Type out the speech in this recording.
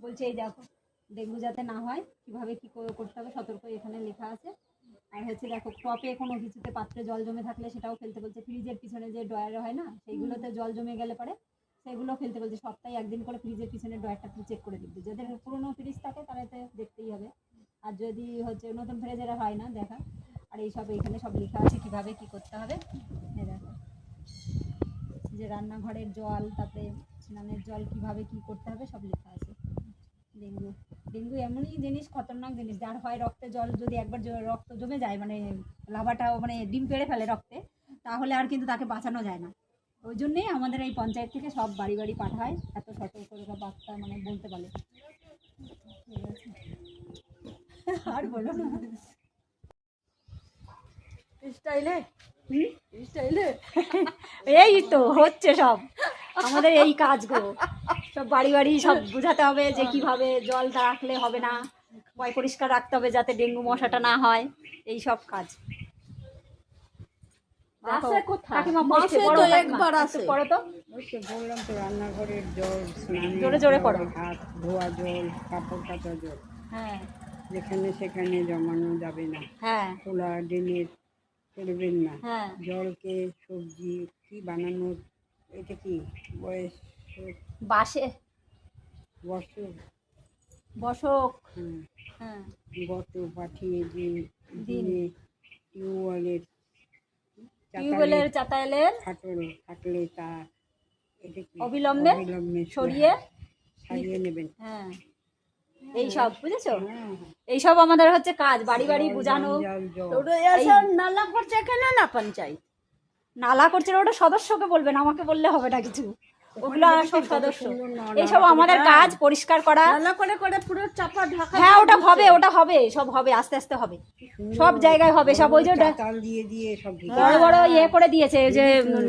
বলছে এই দেখো ডেঙ্গু যাতে না হয় কীভাবে কি করে করতে হবে সতর্ক এখানে লেখা আছে। আর হচ্ছে দেখো টপে কোনো কিছুতে পাত্রে জল জমে থাকলে সেটাও ফেলতে বলছে ফ্রিজের পিছনে যে ড্রয়ার হয় না সেইগুলোতে জল জমে গেলে পরে সেগুলো ফেলতে বলছে সপ্তাহে একদিন করে ফ্রিজের পিছনে ডয়ারটা ড্রয়ারটা চেক করে দিতে যাদের পুরোনো ফ্রিজ থাকে তারা এতে দেখতেই হবে। আর যদি হচ্ছে নতুন ফ্রিজের হয় না দেখা। আর এইসব এখানে সব লেখা আছে কীভাবে কি করতে হবে। দেখো। যে রান্নাঘরের জল তারপরে স্নানের জল কীভাবে কি করতে হবে সব লেখা আছে। ডেঙ্গু। ডেঙ্গু এমনই জিনিস খতরনাক জিনিস যার হয় রক্তে জল যদি একবার রক্ত জমে যায় মানে লাভাটাও মানে ডিম পেড়ে ফেলে রক্তে তাহলে আর কিন্তু তাকে বাঁচানো যায় না। ওই জন্যেই আমাদের এই পঞ্চায়েত থেকে সব বাড়ি বাড়ি পাঠায় এত সতর্ক করে বার্তা মানে বলতে পারে। আর বলো না। স্টাইলে? স্টাইলে? এই তো হচ্ছে সব। আমাদের এই কাজগুলো। সব বাড়ি বাড়ি সব বোঝাতে হবে যে কীভাবে জলটা রাখলে হবে না। পয় পরিষ্কার রাখতে হবে যাতে ডেঙ্গু মশাটা না হয়। এই সব কাজ। জোরে জোরে জল, হাত ধোয়া জল কাপড় কাচা জল। হ্যাঁ। যেখানে সেখানে জমানো যাবে না। হ্যাঁ। খোলা ড্রেনের ফেলবেন না। হ্যাঁ। জলকে সবজি কি বানানোর এটা কি বয়স? বাসে। বসক। হ্যাঁ, হ্যাঁ। গত পাঠিয়ে দিন। দিনে। টিউবওয়েলের টিউবওয়েলের চাতায়েলের ফাটল থাকলে তা অবিলম্বে অবিলম্বে সরিয়ে সারিয়ে নেবেন। হ্যাঁ। এই সব বুঝেছ? হ্যাঁ এইসব আমাদের হচ্ছে কাজ বাড়ি বাড়ি বোঝানো। নালা করছে এখানে না পঞ্চায়েত? নালা করছে ওটা সদস্যকে বলবেন আমাকে বললে হবে না কিছু। ওগুলো সব সদস্য এইসব আমাদের কাজ পরিষ্কার করা। করে করে পুরো চাপা ঢাকা হ্যাঁ ওটা হবে ওটা হবে সব হবে আস্তে আস্তে হবে। সব জায়গায় হবে সব ওই যে দিয়ে দিয়ে সব বড় বড় ইয়ে করে দিয়েছে যে উম,